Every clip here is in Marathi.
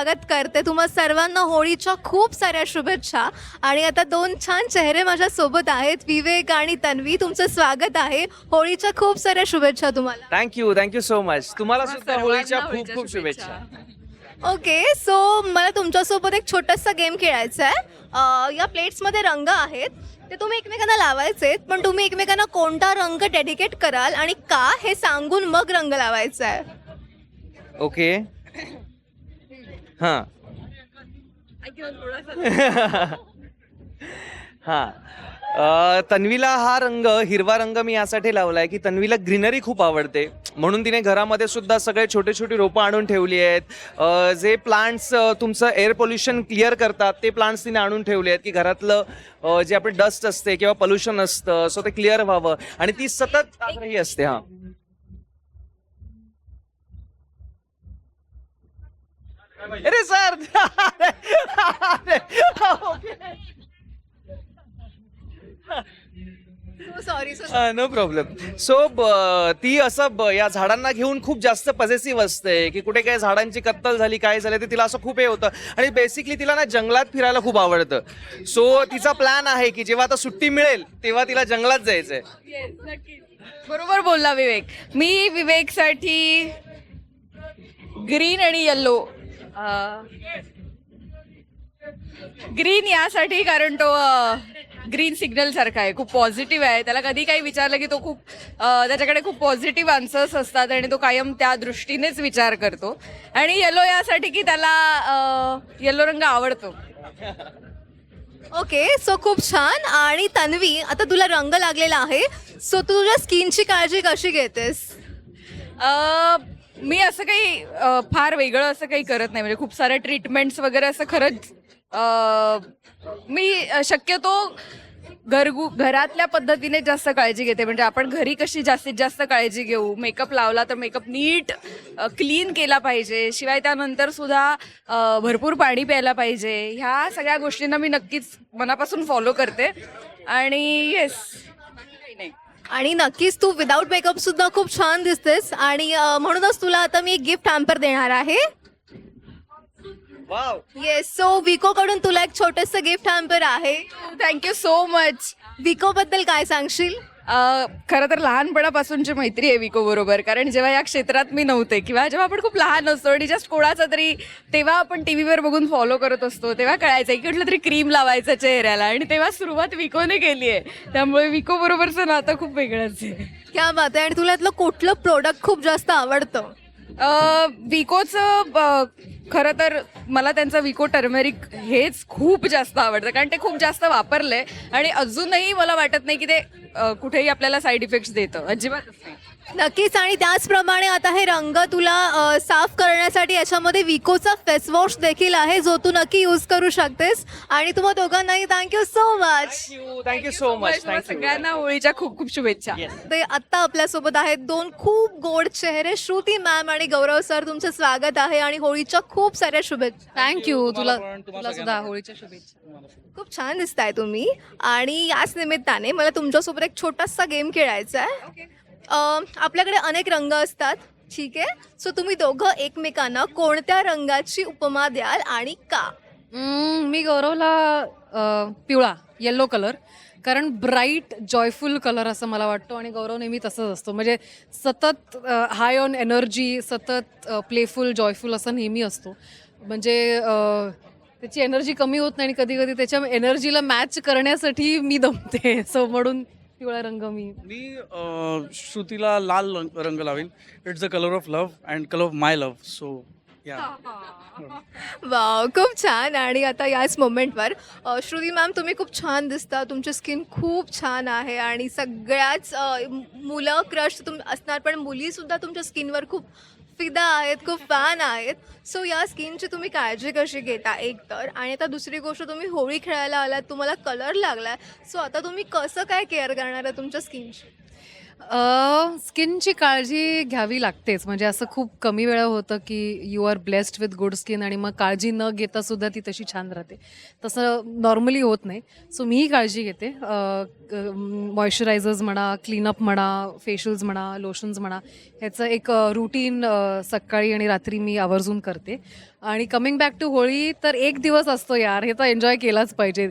स्वागत करते. तुम्हा सर्वांना होळीच्या खूप साऱ्या शुभेच्छा. आणि आता दोन छान चेहरे माझ्या सोबत आहेत. विवेक आणि तन्वी तुमचं स्वागत आहे. होळीच्या खूप साऱ्या शुभेच्छा तुम्हाला. थँक्यू थँक्यू सो मच तुम्हाला सुद्धा होळीच्या खूप होळीच्या खूप शुभेच्छा. ओके सो मला तुमच्यासोबत एक छोटासा गेम खेळायचा आहे. या प्लेट्समध्ये रंग आहेत. ते तुम्ही एकमेकांना लावायचे पण तुम्ही एकमेकांना कोणता रंग डेडिकेट कराल आणि का हे सांगून मग रंग लावायचा आहे. ओके हां. हां. तन्वीला हा रंग हिरवा रंग मी यासाठी लावलाय की तन्वीला ग्रीनरी खूप आवडते. म्हणून तिने घरामध्ये सुद्धा सगळे छोटे छोटे रोपं आणून ठेवली आहेत. जे प्लांट्स तुमचं एअर पोल्युशन क्लिअर करतात ते प्लांट्स तिने आणून ठेवले आहेत की घरातलं जे आपलं डस्ट असते किंवा पोल्युशन असतं सो ते क्लिअर व्हावं. आणि ती सतत आग्रही असते हां. अरे sir sorry no problem so ती असं या झाडांना घेऊन खूप जास्त पॉझिटिव्ह असते की कुठे काय झाडांची कत्तल झाली काय झालं ते तिला असं खूप हे होतं. आणि बेसिकली तिला ना जंगलात फिरायला खूप आवडतं. सो तिचा प्लॅन आहे की जेव्हा आता सुट्टी मिळेल तेव्हा तिला जंगलात जायचंय. बरोबर बोलला विवेक. मी विवेकसाठी ग्रीन आणि येल्लो ग्रीन यासाठी कारण तो ग्रीन सिग्नल सारखा आहे. खूप पॉझिटिव्ह आहे. त्याला कधी काही विचारलं की तो खूप त्याच्याकडे खूप पॉझिटिव्ह आन्सर्स असतात आणि तो कायम त्या दृष्टीनेच विचार करतो. आणि येलो यासाठी की त्याला येलो रंग आवडतो. ओके सो खूप छान. आणि तन्वी आता तुला रंग लागलेला आहे. सो तू तुझ्या स्किनची काळजी कशी घेतेस? अ, मी असं काही अ, फार वेगळं असं काही करत नाही. म्हणजे खूप साऱ्या ट्रीटमेंट्स वगैरे असं खरंच अ, मी अ, शक्यतो घरगु घरातल्या पद्धतीने जास्त काळजी घेते. म्हणजे आपण घरी कशी जास्तीत जास्त काळजी घेऊ मेकअप लावला तर मेकअप नीट क्लीन केला पाहिजे. शिवाय त्यानंतर सुद्धा अ, भरपूर पाणी प्यायला पाहिजे. ह्या सगळ्या गोष्टींना मी नक्कीच मनापासून फॉलो करते. आणि येस आणि नक्कीच तू विदाऊट मेकअप सुद्धा खूप छान दिसतेस. आणि अं, म्हणूनच तुला आता मी एक गिफ्ट हॅम्पर देणार आहे. वाव येस सो विको कडून तुला एक छोटस गिफ्ट हॅम्पर आहे. Thank you so much Vicco बद्दल काय सांगशील? खरं तर लहानपणापासूनची मैत्री आहे विको बरोबर कारण जेव्हा या क्षेत्रात मी नव्हते किंवा जेव्हा आपण खूप लहान असतो आणि जस्ट कोणाचा तरी तेव्हा आपण टी व्हीवर बघून फॉलो करत असतो तेव्हा कळायचं की कुठलं तरी क्रीम लावायचं चेहऱ्याला आणि तेव्हा सुरुवात विकोने केली आहे. त्यामुळे विको बरोबरचं नातं खूप वेगळंच आहे. क्या बात आहे. आणि तुला यातलं कुठलं प्रोडक्ट खूप जास्त आवडतं? विकोचं खरं तर मला त्यांचं विको टर्मेरिक हेच खूप जास्त आवडतं कारण ते खूप जास्त वापरलंय आणि अजूनही मला वाटत नाही की ते अ, कुठेही आपल्याला साईड इफेक्ट्स देतं. अजिबातच नाही. नक्कीच. आणि त्याचप्रमाणे आता हे रंग तुला साफ करण्यासाठी याच्यामध्ये विकोचा फेस वॉश देखील आहे जो तू नक्की यूज करू शकतेस. आणि तुम्हा दोघांनाही thank you so much thank you thank you so much सगळ्यांना होळीच्या खूप खूप शुभेच्छा. ते आत्ता आपल्यासोबत आहेत दोन खूप गोड चेहरे श्रुती मॅम आणि गौरव सर तुमचं स्वागत आहे आणि होळीच्या खूप साऱ्या शुभेच्छा. थँक्यू तुला तुला सुद्धा होळीच्या शुभेच्छा. खूप छान दिसताय तुम्ही. आणि याच निमित्ताने मला तुमच्यासोबत एक छोटासा गेम खेळायचा आहे. आपल्याकडे अनेक रंग असतात ठीक आहे? सो तुम्ही दोघं एकमेकांना कोणत्या रंगाची उपमा द्याल आणि का? मी गौरवला अ, पिवळा येल्लो कलर कारण ब्राईट जॉयफुल कलर असं मला वाटतो आणि गौरव नेहमी तसंच असतो. म्हणजे सतत हाय ऑन एनर्जी सतत प्लेफुल जॉयफुल असं नेहमी असतो. म्हणजे अ, त्याची एनर्जी कमी होत नाही आणि कधी कधी त्याच्या एनर्जीला मॅच करण्यासाठी मी दमते. सो म्हणून पिवळा रंग मी. मी अ, श्रुतीला लाल रंग रंग लावेल. It's the colour of love and colour of my love so या वाव खूप छान. आणि आता याच मोमेंटवर अ, श्रुती मॅम तुम्ही खूप छान दिसता. तुमची स्किन खूप छान आहे आणि सगळ्याच अ, मु- मुलं क्रश तुम असणार पण मुलीसुद्धा तुमच्या स्किनवर खूप फिदा आहेत खूप फॅन आहेत. सो या स्किनची तुम्ही काळजी कशी घेता एक तर आणि आता दुसरी गोष्ट तुम्ही होळी खेळायला आलात तुम्हाला कलर लागला सो आता तुम्ही कसं काय केअर करणार आहे तुमच्या स्किनची स्किनची काळजी घ्यावी लागतेच. म्हणजे असं खूप कमी वेळा होतं की you are blessed with good skin आणि मग काळजी न घेता सुद्धा ती तशी छान राहते. तसं नॉर्मली होत नाही. सो मीही काळजी घेते. मॉइश्चरायझर्स म्हणा क्लीनअप म्हणा फेशियल्स म्हणा लोशन्स म्हणा ह्याचं एक रुटीन सकाळी आणि रात्री मी आवर्जून करते. आणि कमिंग बॅक टू होळी तर एक दिवस असतो यार. हे तर एन्जॉय केलाच पाहिजे.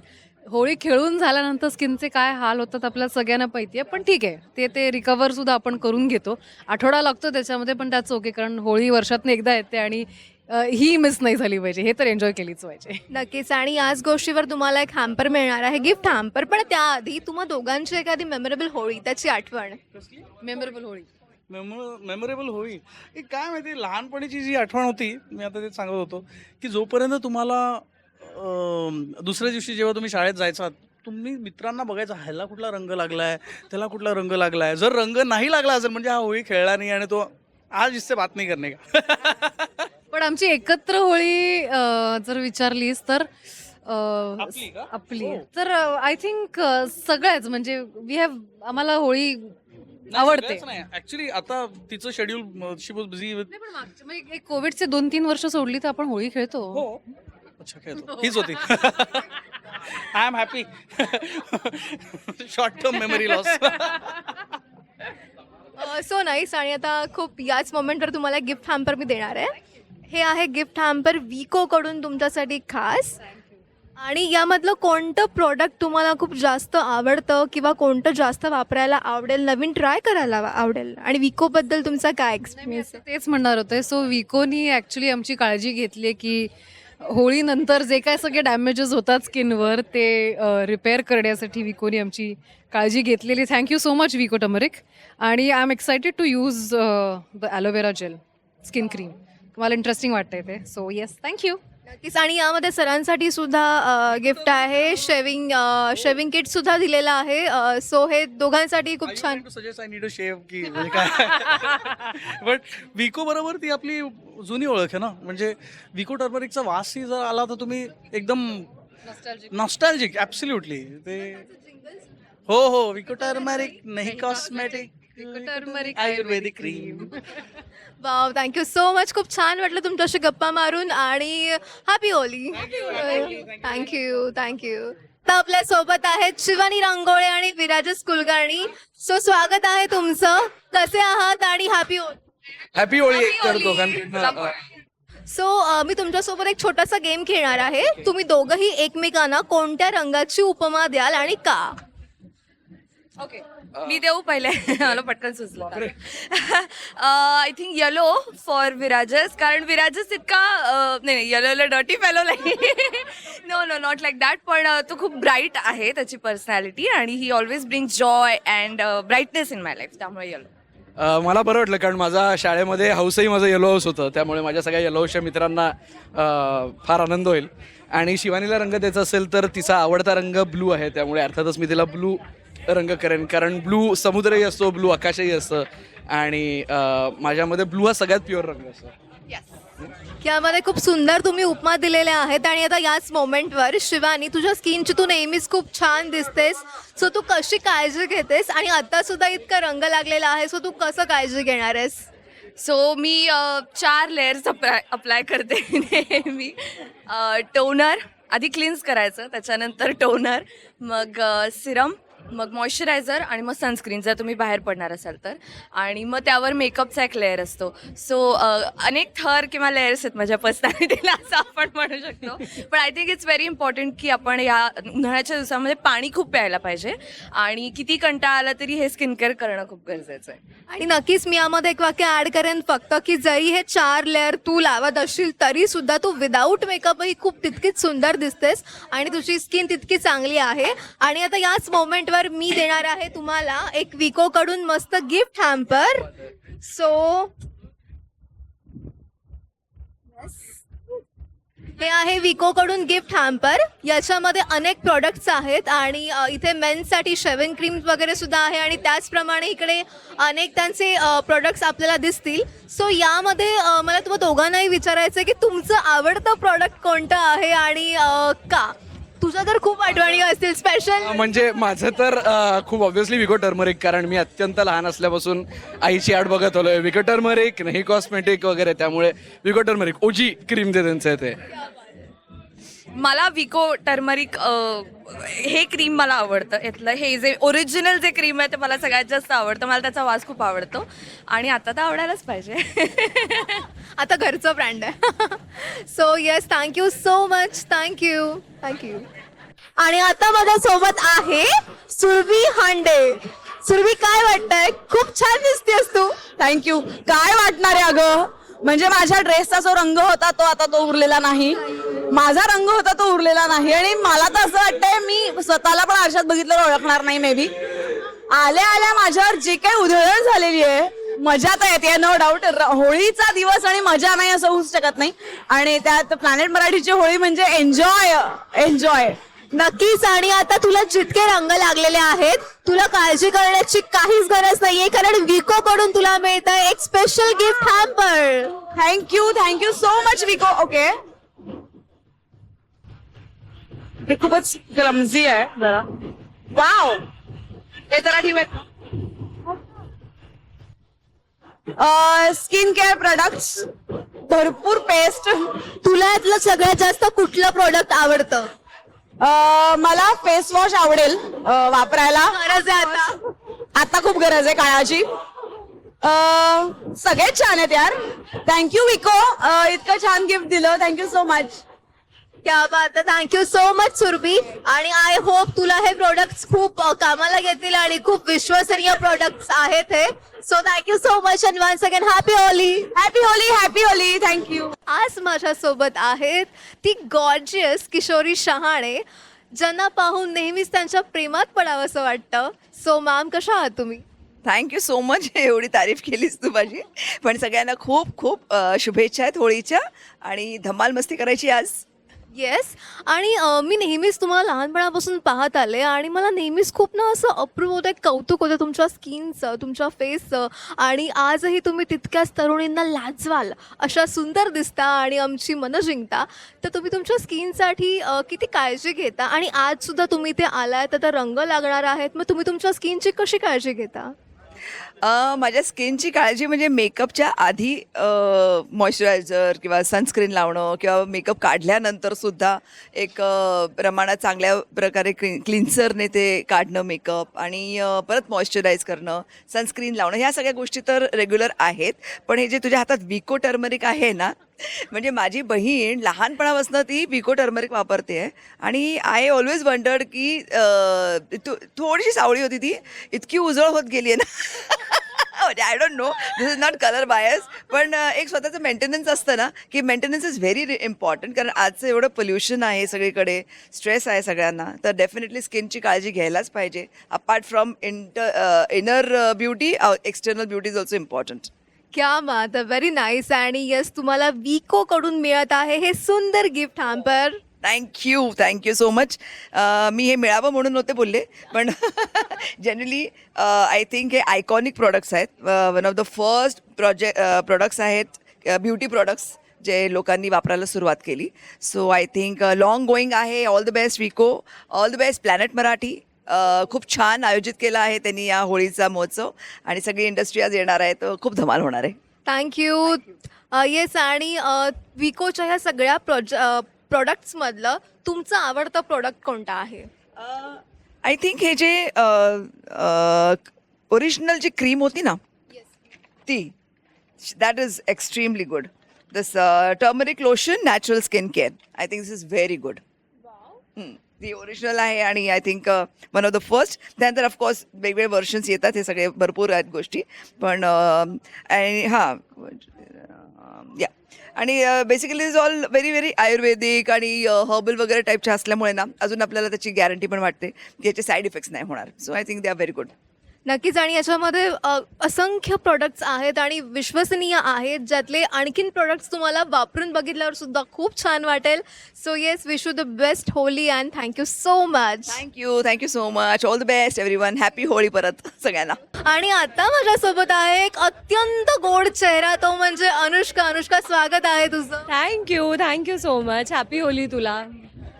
होळी खेळून झाल्यानंतर स्किनचे काय हाल होतात आपल्याला सगळ्यांना माहिती आहे पण ठीक आहे. ते ते रिकवर सुद्धा आपण करून घेतो. आठवडा लागतो त्याच्यामध्ये पण त्याच ओके कारण होळी वर्षातनं एकदा येते आणि ही मिस नाही झाली पाहिजे. हे तर एन्जॉय केलीच पाहिजे. नक्कीच. आणि याच गोष्टीवर तुम्हाला एक हॅम्पर मिळणार आहे गिफ्ट हॅम्पर पण त्याआधी तुम्हा दोघांची एखादी मेमोरेबल होळी त्याची आठवण. मेमोरेबल होळी. मेमोरेबल होईल एक काय माहिती लहानपणीची जी आठवण होती मी आता ते सांगत होतो की जोपर्यंत तुम्हाला दुसऱ्या दिवशी जेव्हा तुम्ही शाळेत जायचात तुम्ही मित्रांना बघायचा ह्याला कुठला रंग लागलाय त्याला कुठला रंग लागलाय? जर रंग नाही लागला असेल म्हणजे हा होळी खेळला नाही आणि तो आज इससे बात नाही करणे का? पण आमची एकत्र होळी जर विचारलीस तर आपली हो. तर आय थिंक सगळ्याच म्हणजे वी हॅव आम्हाला होळी आवडते. ऍक्च्युली आता तिचं शेड्यूल शी वॉज बिझी म्हणजे कोविडचे दोन तीन वर्ष सोडली तर आपण होळी खेळतो. हो. अच्छा खेळतो हीच होती. I am happy short term memory loss so nice आणि आता खूप याच मोमेंटवर तुम्हाला गिफ्ट हॅम्पर मी देणार आहे. हे आहे गिफ्ट हॅम्पर विकोकडून तुमच्यासाठी खास. आणि यामधलं कोणतं प्रोडक्ट तुम्हाला खूप जास्त आवडतं किंवा कोणतं जास्त वापरायला आवडेल नवीन ट्राय करायला आवडेल? आणि विकोबद्दल तुमचा काय एक्सपिरियन्स तेच म्हणणार होते. सो विकोनी ॲक्च्युली आमची काळजी घेतली की होळीनंतर जे काय सगळे डॅमेजेस होतात स्किनवर ते रिपेअर करण्यासाठी विकोनी आमची काळजी घेतलेली. Thank you so much Vico turmeric. आणि I am excited to use the aloe vera gel skin cream मला इंटरेस्टिंग वाटतंय ते. सो येस थँक्यू नक्कीच. आणि यामध्ये सरांसाठी सुद्धा गिफ्ट आहे. शेविंग शेविंग किट सुद्धा दिलेलं आहे. सो हे दोघांसाठी खूप छान. Suggest I need a shave की म्हणजे काय? बट विको बरोबर ती आपली जुनी ओळख आहे ना? म्हणजे विको टर्मरिकचा वासही जर आला तर तुम्ही एकदम नॉस्टॅल्जिक ॲब्सल्युटली ते हो हो. विको टर्मरिक नाही cosmetic ayurvedic cream wow thank you so much खूप छान वाटलं तुमच्याशी गप्पा मारून आणि हॅपी होली थँक्यू थँक्यू आता आपल्यासोबत आहेत शिवानी रांगोळे आणि विराजस कुलकर्णी. सो स्वागत आहे तुमचं. कसे आहात आणि हॅपी होली हॅपी होळी करतो सो मी तुमच्यासोबत एक छोटासा गेम खेळणार आहे. तुम्ही दोघंही एकमेकांना कोणत्या रंगाची उपमा द्याल आणि का? ओके मी देऊ पहिले. मला पटकन सुचलं. I think yellow for Virajas कारण विराजस इतका नाही नाही येलोला डर्टी फॅलो नाही. No no not like that पण तो खूप ब्राईट आहे त्याची पर्सनॅलिटी आणि he always bring joy and brightness in my life त्यामुळे येलो अ, मला बरं वाटलं कारण माझा शाळेमध्ये हाऊसही माझं येलो हाऊस होतं. त्यामुळे माझ्या सगळ्या येलो हाऊसच्या मित्रांना अ, फार आनंद होईल. आणि शिवानीला रंग द्यायचा असेल तर तिचा आवडता रंग ब्लू आहे. त्यामुळे अर्थातच मी तिला ब्लू रंग करेन. कारण ब्लू समुद्रही असतो ब्लू आकाशही असतं. आणि अ, माझ्यामध्ये ब्लू हा सगळ्यात प्युअर रंग असतो. यामध्ये खूप सुंदर तुम्ही उपमा दिलेल्या आहेत आणि आता याच मोमेंटवर शिवानी तुझ्या स्किनची तू नेहमीच खूप छान दिसतेस. सो तू कशी काळजी घेतेस? आणि आता सुद्धा इतका रंग लागलेला आहे सो तू कसं काळजी घेणार आहेस? सो मी चार लेअर्स अप्लाय अप्लाय करते नेहमी. टोनर आधी क्लिन्स करायचं त्याच्यानंतर टोनर मग सिरम मग मॉइश्चरायझर आणि मग सनस्क्रीन जर तुम्ही बाहेर पडणार असाल तर. आणि मग त्यावर मेकअपचा एक लेअर असतो. सो अनेक थर किंवा लेअर्स आहेत माझ्या पर्सनॅलिटीला असं आपण म्हणू शकतो. पण I think it's very important की आपण या उन्हाळ्याच्या दिवसामध्ये पाणी खूप प्यायला पाहिजे. आणि किती कंटाळा आला तरी हे स्किन केअर करणं खूप गरजेचं आहे. आणि नक्कीच मी यामध्ये एक वाक्य ऍड करेन फक्त की जरी हे चार लेअर तू लावत असशील तरी सुद्धा तू विदाऊट मेकअपही खूप तितकीच सुंदर दिसतेस आणि तुझी स्किन तितकी चांगली आहे. आणि आता याच मोमेंटवर मी देणार आहे तुम्हाला एक विकोकडून मस्त गिफ्ट हॅम्पर सो हे आहे विकोकडून गिफ्ट हॅम्पर याच्यामध्ये अनेक प्रॉडक्ट्स आहेत आणि इथे मेन्ससाठी शेविंग क्रीम वगैरे सुद्धा आहे आणि त्याचप्रमाणे इकडे अनेक त्यांचे प्रॉडक्ट्स आपल्याला दिसतील. सो यामध्ये मला तुम्हाला दोघांनाही विचारायचं आहे की तुमचं आवडतं प्रॉडक्ट कोणतं आहे आणि का? तुझ्या तर खूप आठवणी असतील स्पेशल म्हणजे माझं तर खूप ऑब्व्हियसली विको टर्मरिक कारण मी अत्यंत लहान असल्यापासून आईची आड बघत आलोय. विको टर्मरिक नाही कॉस्मेटिक वगैरे त्यामुळे विको टर्मरिक ओजी क्रीम जे त्यांचं आहे ते. मला विको टर्मरिक हे क्रीम मला आवडतं. यातलं हे जे ओरिजिनल जे क्रीम आहे ते मला सगळ्यात जास्त आवडतं. मला त्याचा वास खूप आवडतो. आणि आता तर आवडायलाच पाहिजे. आता घरचं ब्रँड आहे. So yes thank you so much thank you thank you आणि आता माझ्या सोबत आहे सुरभी हांडे. सुरभी काय वाटतंय? खूप छान दिसतेस तू. थँक्यू काय वाटणार आहे अगं? म्हणजे माझ्या ड्रेसचा जो रंग होता तो आता तो उरलेला नाही. माझा रंग होता तो उरलेला नाही. आणि मला तर असं वाटतंय मी स्वतःला पण आरशात बघितलं ओळखणार नाही मे बी आल्या आल्या माझ्यावर जी काही उधळण झालेली आहे मजा तर येते नो डाऊट होळीचा दिवस आणि मजा नाही असं होऊच शकत नाही. आणि त्यात प्लॅनेट मराठीची होळी म्हणजे एन्जॉय एन्जॉय नक्कीच आणि आता तुला जितके रंग लागलेले आहेत तुला काळजी करण्याची काहीच गरज नाहीये कारण विको कडून तुला मिळत एक special gift hamper thank you thank you so much Vico okay हे खूपच क्लमझी आहे जरा. वाव हे जरा स्किन केअर प्रोडक्ट्स भरपूर पेस्ट तुला यातलं सगळ्यात जास्त कुठलं प्रोडक्ट आवडतं? मला फेस वॉश आवडेल वापरायला. गरज आहे आता. आता खूप गरज आहे काळाची. सगळेच छान आहेत यार. थँक्यू विको इतकं छान गिफ्ट दिलं. थँक्यू सो मच क्या बात आहे थँक्यू सो मच सुरभी. आणि आय होप तुला हे प्रोडक्ट्स खूप कामाला येतील आणि खूप विश्वसनीय प्रोडक्ट्स आहेत हे. So thank you so much and once again happy Holi happy Holi happy Holi thank you आज माझ्यासोबत आहेत ती गॉर्जियस किशोरी शहाणे ज्यांना पाहून नेहमीच त्यांच्या प्रेमात पडावं असं वाटतं. सो मॅम कशा आहात तुम्ही? थँक्यू सो मच एवढी तारीफ केलीस तू माझी. पण सगळ्यांना खूप खूप शुभेच्छा आहेत होळीच्या. आणि धमाल मस्ती करायची आज. येस आणि अ, मी नेहमीच तुम्हाला लहानपणापासून पाहत आले आणि मला नेहमीच खूप ना असं अप्रूव्ह होतं एक कौतुक होतं तुमच्या स्किनचं तुमच्या फेसचं आणि आजही तुम्ही तितक्याच तरुणींना लाजवाल अशा सुंदर दिसता आणि आमची मनं जिंकता. तर तुम्ही तुमच्या स्किनसाठी किती काळजी घेता आणि आजसुद्धा तुम्ही ते आलाय तर त्या रंग लागणार आहेत मग तुम्ही तुमच्या स्किनची कशी काळजी घेता? अ, माझ्या स्किनची काळजी म्हणजे मेकअपच्या आधी मॉइश्चरायझर किंवा सनस्क्रीन लावणं किंवा मेकअप काढल्यानंतर सुद्धा एक अ, प्रमाणात चांगल्या प्रकारे क्ली क्लिन्सरने ते काढणं मेकअप आणि अ, परत मॉइश्चराईज करणं सनस्क्रीन लावणं ह्या सगळ्या गोष्टी तर रेग्युलर आहेत. पण हे जे तुझ्या हातात विको टर्मरिक आहे ना म्हणजे माझी बहीण लहानपणापासून ती पिको टर्मरिक वापरते आणि आय ऑलवेज वंडर्ड की थोडीशी सावळी होती ती इतकी उजळ होत गेली आहे ना. म्हणजे I don't know this is not colour bias पण एक स्वतःचं मेंटेनन्स असतं ना की मेंटेनन्स इज व्हेरी इम्पॉर्टंट कारण आजचं एवढं पोल्युशन आहे सगळीकडे स्ट्रेस आहे सगळ्यांना तर डेफिनेटली स्किनची काळजी घ्यायलाच पाहिजे. Apart from inter inner beauty external beauty is also important क्या बात व्हेरी नाईस आणि यस तुम्हाला विको कडून मिळत आहे हे सुंदर gift hamper thank you thank you so much मी हे मिळावं म्हणून नव्हते बोलले पण जनरली आय थिंक हे आयकॉनिक प्रोडक्ट्स आहेत. One of the first project products आहेत uh, ब्युटी प्रोडक्ट्स जे लोकांनी वापरायला सुरुवात केली. So I think long going आहे. All the best Vico all the best Planet Marathi खूप छान आयोजित केला आहे त्यांनी या होळीचा महोत्सव आणि सगळी इंडस्ट्री आज येणार आहे. तर खूप धमाल होणार आहे. थँक्यू येस आणि विकोच्या ह्या सगळ्या प्रोज प्रोडक्ट्समधलं तुमचं आवडतं प्रोडक्ट कोणतं आहे? आय थिंक हे जे ओरिजिनल जी क्रीम होती ना ती that is extremely good this turmeric lotion natural skin care I think this is very good ती ओरिजिनल आहे आणि I think one of the first त्यानंतर ऑफकोर्स वेगवेगळे वर्षन्स येतात हे सगळे भरपूर आहेत गोष्टी. पण um, आणि हां या आणि basically is all very very Ayurvedic आणि uh, हर्बल वगैरे टाईपच्या असल्यामुळे ना अजून आपल्याला त्याची गॅरंटी पण वाटते की याचे साईड इफेक्ट्स नाही होणार. So I think they are very good नक्कीच. आणि याच्यामध्ये असंख्य प्रोडक्ट्स आहेत आणि विश्वसनीय आहेत ज्यातले आणखीन प्रोडक्ट्स तुम्हाला वापरून बघितल्यावर सुद्धा खूप छान वाटेल. So yes wish you the best Holi and thank you so much thank you thank you so much all the best everyone happy Holi परत सगळ्यांना. आणि आता माझ्यासोबत आहे एक अत्यंत गोड चेहरा तो म्हणजे अनुष्का. अनुष्का स्वागत आहे तुझं. Thank you thank you so much happy Holi तुला.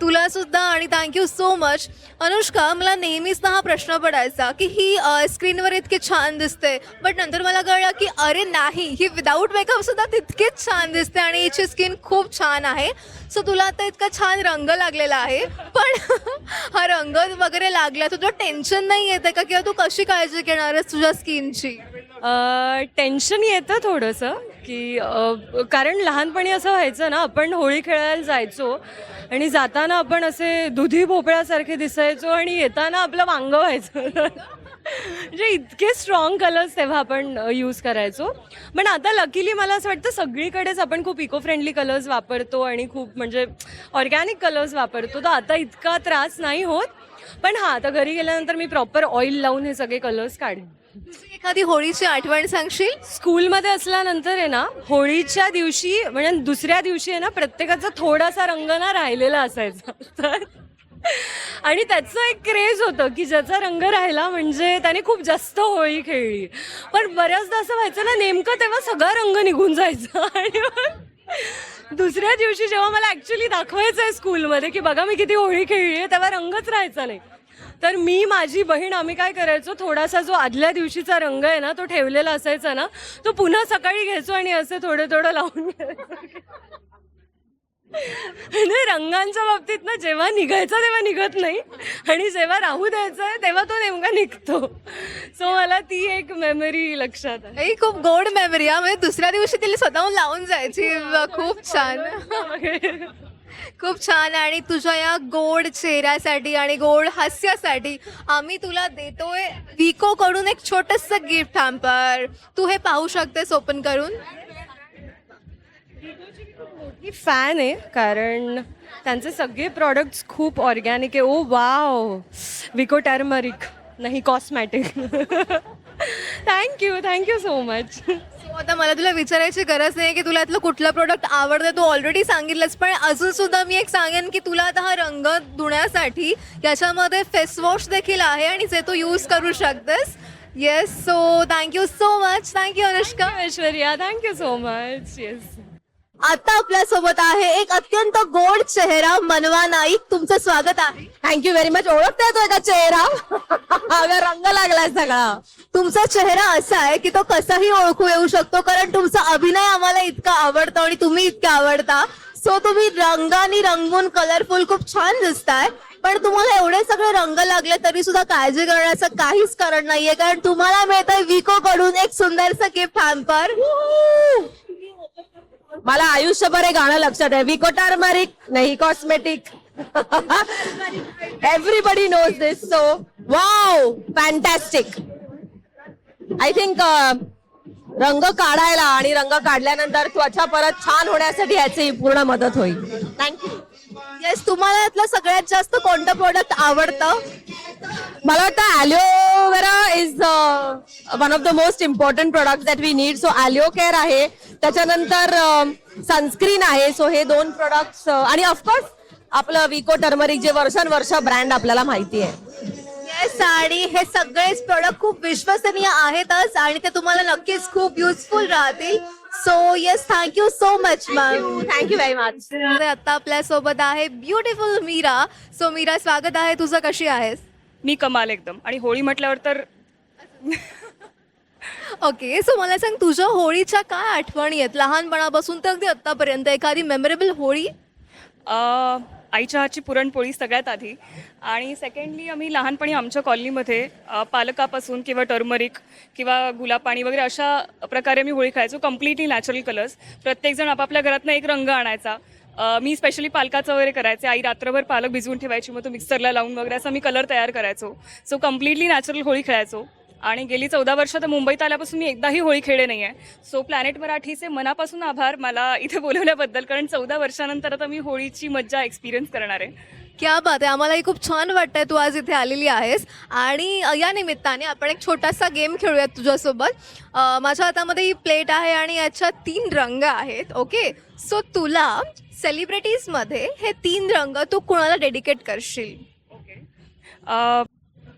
तुला सुद्धा आणि थँक्यू सो मच अनुष्का मला नेहमीच ना हा प्रश्न पडायचा की ही स्क्रीनवर इतकी छान दिसते बट नंतर मला कळलं की अरे नाही ही विदाऊट मेकअप सुद्धा तितकीच छान दिसते आणि हिची स्किन खूप छान आहे. सो तुला आता इतका छान रंग लागलेला आहे पण हा रंग वगैरे लागला तर टेन्शन नाही येतं का? किंवा तू कशी काळजी घेणार आहेस तुझ्या स्किनची टेन्शन येतं थोडंसं की कारण लहानपणी असं व्हायचं ना आपण होळी खेळायला जायचो आणि जाताना आपण असे दुधी भोपळ्यासारखे दिसायचो आणि येताना आपलं वांग व्हायचं. म्हणजे इतके स्ट्रॉंग कलर्स तेव्हा आपण यूज करायचो. पण आता लकीली मला असं वाटतं सगळीकडेच आपण खूप इको फ्रेंडली कलर्स वापरतो आणि खूप म्हणजे ऑर्गॅनिक कलर्स वापरतो. तर आता इतका त्रास नाही होत. पण हां आता घरी गेल्यानंतर मी प्रॉपर ऑइल लावून हे सगळे कलर्स काढेन. तुझी एखादी होळीची आठवण सांगशील? स्कूलमध्ये असल्यानंतर आहे ना होळीच्या दिवशी म्हणजे दुसऱ्या दिवशी आहे ना प्रत्येकाचा थोडासा रंग ना राहिलेला असायचा. तर आणि त्याचं एक क्रेज होतं की ज्याचा रंग राहिला म्हणजे त्याने खूप जास्त होळी खेळली. पण बऱ्याचदा असं व्हायचं ना नेमकं तेव्हा सगळा रंग निघून जायचा. आणि दुसऱ्या दिवशी जेव्हा मला ॲक्च्युली दाखवायचं आहे स्कूलमध्ये की बघा मी किती होळी खेळली आहे तेव्हा रंगच राहायचा नाही. तर मी माझी बहीण आम्ही काय करायचो थोडासा जो आदल्या दिवशीचा रंग आहे ना तो ठेवलेला असायचा ना तो पुन्हा सकाळी घ्यायचो आणि असे थोडे थोडं लावून घ्यायचो. म्हणजे रंगांच्या बाबतीत ना जेव्हा निघायचं तेव्हा निघत नाही. आणि जेव्हा राहू द्यायचं आहे तेव्हा तो नेमका निघतो. सो मला ती एक मेमरी लक्षात आहे. ही खूप गोड मेमरी आहे. म्हणजे दुसऱ्या दिवशी तिला स्वतःहून लावून जायची. खूप छान. खूप छान. आणि तुझ्या या गोड चेहऱ्यासाठी आणि गोड हास्यासाठी आम्ही तुला देतोय विको कडून एक छोटस गिफ्ट हॅम्पर तू हे पाहू शकतेस ओपन करून. मी फॅन आहे कारण त्यांचे सगळे प्रॉडक्ट्स खूप ऑर्गॅनिक आहे. ओ वाव विको टर्मरिक नाही cosmetic thank you thank you so much आता मला तुला विचारायची गरज नाही की तुला यातलं कुठलं प्रोडक्ट आवडतं. तू ऑलरेडी सांगितलंस पण अजून सुद्धा मी एक सांगेन की तुला आता हा रंग धुण्यासाठी याच्यामध्ये फेस वॉश देखील आहे आणि जे तू यूज करू शकतेस. Yes so thank you so much thank you Anushka. Aishwarya. Thank you so much yes आता आपल्यासोबत आहे एक अत्यंत गोड चेहरा मनवा नाईक. तुमचं स्वागत आहे. थँक्यू व्हेरी मच ओळखता येतोय का चेहरा? अगं रंग लागलाय सगळा. तुमचा चेहरा असा आहे की तो कसाही ओळखू येऊ शकतो कारण तुमचा अभिनय आम्हाला इतका आवडतो आणि तुम्ही इतके आवडता. सो तुम्ही रंगानी रंगून कलरफुल खूप छान दिसताय. पण तुम्हाला एवढे सगळे रंग लागले तरी सुद्धा काळजी करण्याचं काहीच कारण नाहीये कारण तुम्हाला मिळतंय विको कडून एक सुंदरसं गिफ्ट हॅम्पर मला आयुष्यभर हे गाणं लक्षात आहे. विको टर्मरिक नाही cosmetic everybody knows this so wow fantastic I think रंग काढायला आणि रंग काढल्यानंतर त्वचा परत छान होण्यासाठी याची पूर्ण मदत होईल. थँक्यू येस तुम्हाला यातलं सगळ्यात जास्त कोणतं प्रोडक्ट आवडतं? मला वाटतं aloe vera is one of the most important product that we need so aloe care आहे. त्याच्यानंतर सनस्क्रीन आहे. सो हे दोन प्रोडक्ट्स आणि ऑफकोर्स आपलं विको टर्मरिक जे वर्षानुवर्ष ब्रँड आपल्याला माहिती आहे. येस आणि हे सगळेच प्रोडक्ट खूप विश्वसनीय आहेतच आणि ते तुम्हाला नक्कीच खूप युजफुल राहतील. So yes thank you so much ma'am thank you very much आता आपल्यासोबत आहे ब्युटिफुल मीरा. सो मीरा स्वागत आहे. तुझं कशी आहेस? मी कमाल एकदम. आणि होळी म्हटल्यावर तर ओके सो मला सांग तुझ्या होळीच्या काय आठवणी आहेत? लहानपणापासून तर अगदी आत्तापर्यंत एखादी मेमोरेबल होळी? अ, आईच्या हातची पुरणपोळी सगळ्यात आधी. आणि सेकंडली आम्ही लहानपणी आमच्या कॉलनीमध्ये पालकापासून किंवा टर्मरिक किंवा गुलाबपाणी वगैरे अशा प्रकारे मी होळी खेळायचो कम्प्लिटली नॅचरल कलर्स प्रत्येकजण आपापल्या घरातनं एक रंग आणायचा. मी स्पेशली पालकाचं वगैरे करायचे. आई रात्रभर पालक भिजवून ठेवायची मग तो मिक्सरला लावून वगैरे असं मी कलर तयार करायचो. सो कम्प्लिटली नॅचरल होळी खेळायचो. आणि गेली चौदा वर्ष तर मुंबईत आल्यापासून मी एकदाही होळी खेळले नाही आहे सो प्लॅनेट मराठीचे मनापासून आभार मला इथे बोलवल्याबद्दल कारण चौदा वर्षानंतर आता मी होळीची मज्जा एक्सपिरियन्स करणार आहे. क्या बात आहे. आम्हालाही खूप छान वाटतंय तू आज इथे आलेली आहेस. आणि या निमित्ताने आपण एक छोटासा गेम खेळूयात तुझ्यासोबत. माझ्या हातामध्ये ही प्लेट आहे आणि याच्यात तीन रंग आहेत ओके सो तुला सेलिब्रिटीजमध्ये हे तीन रंग तू कुणाला डेडिकेट करशील? अ,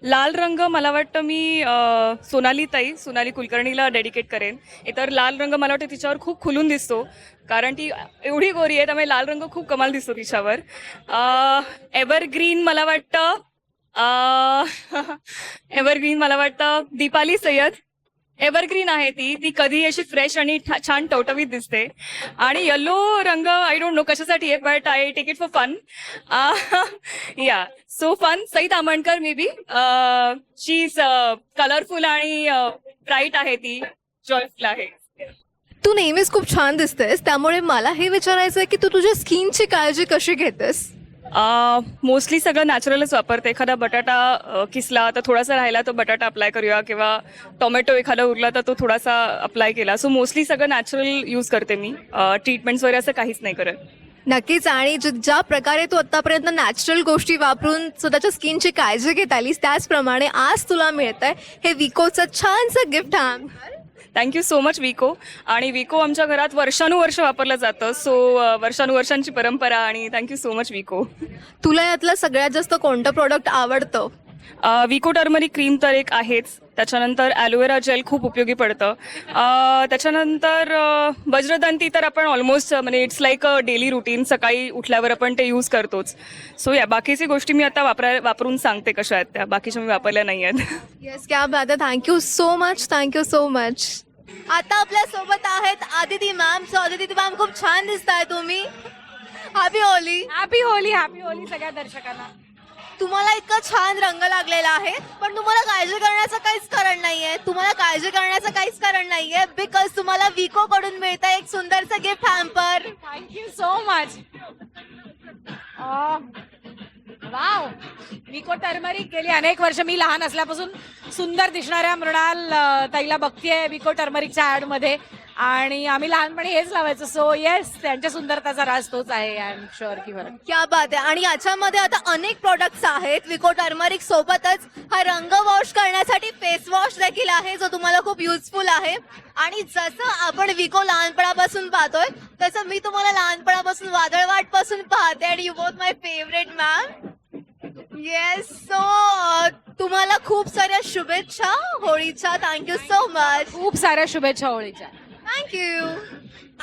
लाल रंग मला वाटतं मी सोनाली ताई सोनाली कुलकर्णीला डेडिकेट करेन. तर लाल रंग मला वाटतं तिच्यावर खूप खुलून दिसतो. कारण ती एवढी गोरी आहे त्यामुळे लाल रंग खूप कमाल दिसतो तिच्यावर. एव्हरग्रीन मला वाटतं एव्हरग्रीन मला वाटतं दीपाली सय्यद. एव्हरग्रीन आहे ती. ती कधी अशी फ्रेश आणि छान टवटवीत दिसते. आणि येलो रंग आय डोंट नो कशासाठी आहे but I take it for fun yeah so fun Saeed Amankar may be she is colourful आणि uh, ब्राईट आहे ती. जॉयफुल आहे. तू नेहमीच खूप छान दिसतेस. त्यामुळे मला हे विचारायचं आहे की तू तुझ्या स्किनची काळजी कशी घेतेस? मोस्टली सगळं नॅचरलच वापरते. एखादा बटाटा किसला तर थोडासा राहिला तो बटाटा अप्लाय करूया किंवा टोमॅटो एखादा उरला तर तो थोडासा अप्लाय केला. सो मोस्टली सगळं नॅचरल यूज करते मी. ट्रीटमेंट्स वगैरे असं काहीच नाही करत. नक्कीच. आणि ज- ज्या प्रकारे तू आतापर्यंत नॅचरल गोष्टी वापरून स्वतःच्या स्किनची काळजी घेत आलीस त्याचप्रमाणे आज तुला मिळत आहे हे विकोचं छानसं गिफ्ट हा थँक्यू सो मच विको आणि विको आमच्या घरात वर्षानुवर्ष वापरलं जातं. सो वर्षानुवर्षांची परंपरा आणि थँक्यू सो मच विको तुला यातलं सगळ्यात जास्त कोणतं प्रोडक्ट आवडतं? विको टर्मरिक क्रीम तर एक आहेच. त्याच्यानंतर ॲलोवेरा जेल खूप उपयोगी पडतं. अ, त्याच्यानंतर वज्रदंती तर आपण ऑलमोस्ट म्हणजे it's like a daily routine सकाळी उठल्यावर आपण ते यूज करतोच. सो या बाकीची गोष्टी मी आता वापरा वापरून सांगते कशा आहेत त्या. बाकीच्या मी वापरल्या नाही आहेत. येस क्या बात आहे thank you so much thank you so much आता आपल्यासोबत आहेत Aditi ma'am so Aditi ma'am खूप छान दिसताय तुम्ही. Happy Holi happy Holi happy Holi सगळ्या दर्शकांना. तुम्हाला इतका छान रंग लागलेला आहे पण तुम्हाला काळजी करण्याचं काहीच कारण नाहीये. तुम्हाला काळजी करण्याचं काहीच कारण नाहीये बिकॉज तुम्हाला विको कडून मिळतं एक सुंदरचं gift hamper thank you so much wow. Vicco turmeric गेली अनेक वर्ष. मी लहान असल्यापासून सुंदर दिसणाऱ्या मृणाल ताईला बघतीये विको टर्मरिकच्या ऍडमध्ये. आणि आम्ही लहानपणी हेच लावायचो. सो येस त्यांच्या सुंदरताचा राज तोच आहे आय एम शुअर की बरं. क्या बात आहे. आणि याच्यामध्ये आता अनेक प्रोडक्ट्स आहेत. विको टर्मरिक सोबतच हा रंग वॉश करण्यासाठी फेस वॉश देखील आहे जो तुम्हाला खूप युजफुल आहे. आणि जसं आपण विको लहानपणापासून पाहतोय तसं मी तुम्हाला लहानपणापासून वादळवाटपासून पाहते. आणि you both my favourite ma'am yes so तुम्हाला खूप साऱ्या शुभेच्छा होळीच्या. थँक्यू सो मच खूप साऱ्या शुभेच्छा होळीच्या. थँक्यू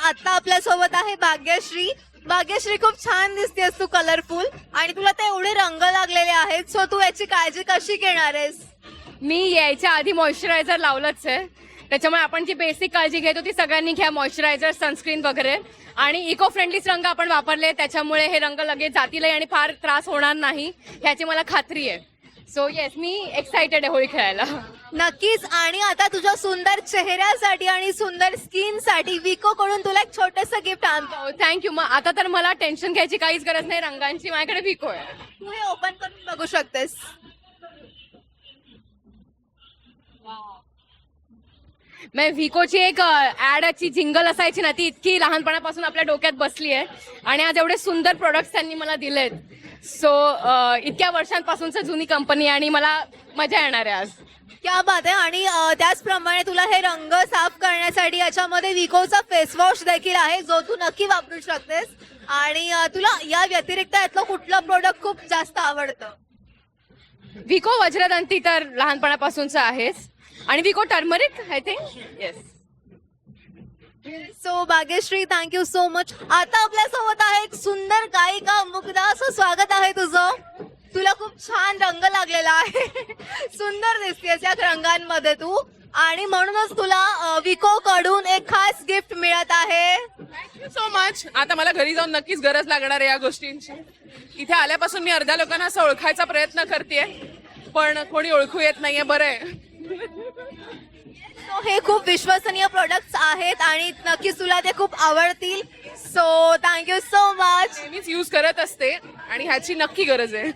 आता आपल्यासोबत आहे भाग्यश्री. भाग्यश्री खूप छान दिसतेस तू कलरफुल आणि तुला ते एवढे रंग लागलेले आहेत सो तू याची काळजी कशी घेणार आहेस? मी यायच्या आधी मॉइश्चरायझर लावलंच आहे. त्याच्यामुळे आपण जी बेसिक काळजी घेतो ती सगळ्यांनी घ्या मॉइश्चरायझर सनस्क्रीन वगैरे. आणि इको फ्रेंडलीच रंग आपण वापरले त्याच्यामुळे हे रंग लगेच जातील आणि फार त्रास होणार नाही. ह्याची मला खात्री आहे. सो येस मी एक्सायटेड आहे होळी खेळायला. नक्कीच आणि आता तुझ्या सुंदर चेहऱ्यासाठी आणि सुंदर स्किनसाठी विको कडून तुला एक छोटस गिफ्ट आणतो. थँक्यू मग आता तर मला टेन्शन घ्यायची काहीच गरज नाही. रंगांची माझ्याकडे विको आहे. तू हे ओपन करून बघू शकतेस. मग व्हिकोची एक ॲडची जिंगल असायची ना ती इतकी लहानपणापासून आपल्या डोक्यात बसली आहे. आणि आज एवढे सुंदर प्रोडक्ट्स त्यांनी मला दिलेत. सो इतक्या वर्षांपासूनच जुनी कंपनी आणि मला मजा येणार आहे आज. क्या बात आहे. आणि त्याचप्रमाणे तुला हे रंग साफ करण्यासाठी याच्यामध्ये विकोचा फेस वॉश देखील आहे जो तू नक्की वापरू शकतेस. आणि तुला या व्यतिरिक्त यातलं कुठलं प्रोडक्ट खूप जास्त आवडतं? विको वज्रदंती तर लहानपणापासूनच आहेच. आणि Vicco turmeric I think yes so Bhagyashree thank you so much आता आपल्यासोबत आहे एक सुंदर गायिका मुग्धा. असं स्वागत आहे तुझं. तुला खूप छान रंग लागलेला आहे. सुंदर दिसतेस या रंगांमध्ये तू. आणि म्हणूनच तुला विको कडून एक खास गिफ्ट मिळत आहे. सो मच आता मला घरी जाऊन नक्कीच गरज लागणार आहे या गोष्टींची. इथे आल्यापासून मी अर्ध्या लोकांना असं ओळखायचा प्रयत्न करते पण कोणी ओळखू येत नाहीये बरं आहे. So, हे खूप विश्वसनीय प्रोडक्ट्स आहेत आणि नक्कीच तुला ते खूप आवडतील. So thank you so much नेहमीच यूज करत असते आणि ह्याची नक्की गरज आहे.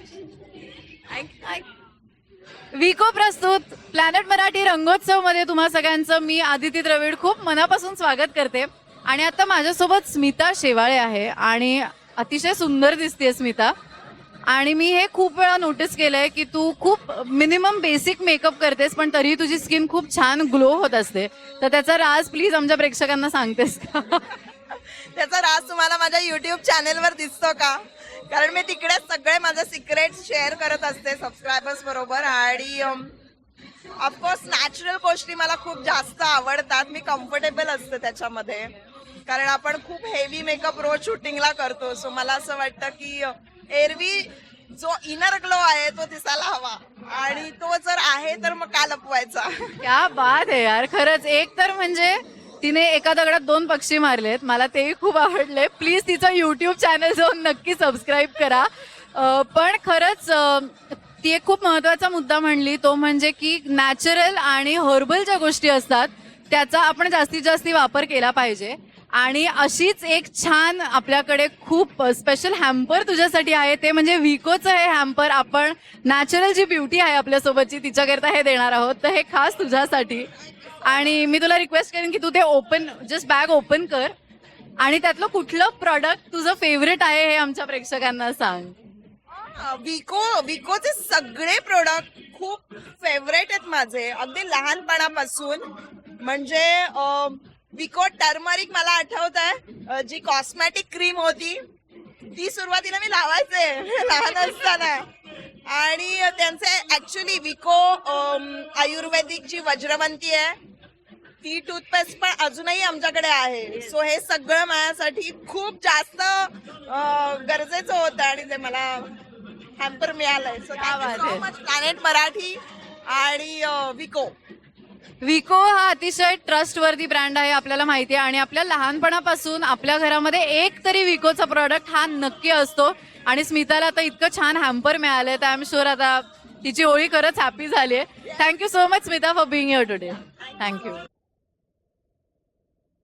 विको प्रस्तुत प्लॅनेट मराठी रंगोत्सवमध्ये तुम्हा सगळ्यांचं मी आदिती द्रविड खूप मनापासून स्वागत करते. आणि आता माझ्यासोबत स्मिता शेवाळे आहे आणि अतिशय सुंदर दिसते स्मिता. आणि मी हे खूप वेळा नोटीस केलंय की तू खूप मिनिमम बेसिक मेकअप करतेस पण तरीही तुझी स्किन खूप छान ग्लो होत असते. तर त्याचा राज प्लीज आमच्या प्रेक्षकांना सांगतेस का? त्याचा राज तुम्हाला माझ्या युट्यूब चॅनेलवर दिसतो का? कारण मी तिकडे सगळे माझे सिक्रेट शेअर करत असते सबस्क्रायबर्स बरोबर आणि ऑफकोर्स नॅचरल गोष्टी मला खूप जास्त आवडतात. मी कम्फर्टेबल असते त्याच्यामध्ये. कारण आपण खूप हेवी मेकअप रोज शूटिंगला करतो. सो मला असं वाटतं की एरवी जो इनर ग्लो आहे तो दिसायला हवा. आणि तो जर आहे तर मग का लपवायचा? क्या बाद आहे यार. खरंच एक तर म्हणजे तिने एका दगडात दोन पक्षी मारलेत. मला तेही खूप आवडले. प्लीज तिचं युट्यूब चॅनल जाऊन नक्की सबस्क्राईब करा. पण खरंच ती एक खूप महत्त्वाचा मुद्दा म्हणली. तो म्हणजे की नॅचरल आणि हर्बल ज्या गोष्टी असतात त्याचा आपण जास्तीत जास्त वापर केला पाहिजे. आणि अशीच एक छान आपल्याकडे खूप स्पेशल हॅम्पर तुझ्यासाठी आहे. ते म्हणजे विकोचं हे हॅम्पर आपण नॅचरल जी ब्युटी आहे आपल्यासोबतची तिच्याकरता हे देणार आहोत तर हे खास तुझ्यासाठी. आणि मी तुला रिक्वेस्ट करेन की तू ते ओपन जस्ट बॅग ओपन कर. आणि त्यातलं कुठलं प्रॉडक्ट तुझं फेवरेट आहे हे आमच्या प्रेक्षकांना सांग. विको विकोचे सगळे प्रोडक्ट खूप फेवरेट आहेत माझे. अगदी लहानपणापासून. म्हणजे विको टर्मरिक मला आठवत आहे जी कॉस्मॅटिक क्रीम होती ती सुरुवातीला मी लावायचे. लहान असताना. आणि त्यांचे ऍक्च्युली विको आयुर्वेदिक जी वज्रवंती आहे ती टूथपेस्ट पण अजूनही आमच्याकडे आहे. सो हे सगळं माझ्यासाठी खूप जास्त गरजेचं होतं आणि ते मला हॅम्पर मिळालंय. सो प्लॅनेट मराठी आणि विको. विको हा अतिशय ट्रस्टवर्दी ब्रँड आहे आपल्याला माहिती आहे. आणि आपल्या लहानपणापासून आपल्या घरामध्ये एक तरी विकोचा प्रॉडक्ट हा नक्की असतो. आणि स्मिताला आता इतकं छान हॅम्पर मिळालंय तर आय एम शुअर आता तिची होळी खरंच हॅपी झाली आहे thank you so much Smita for being your today thank you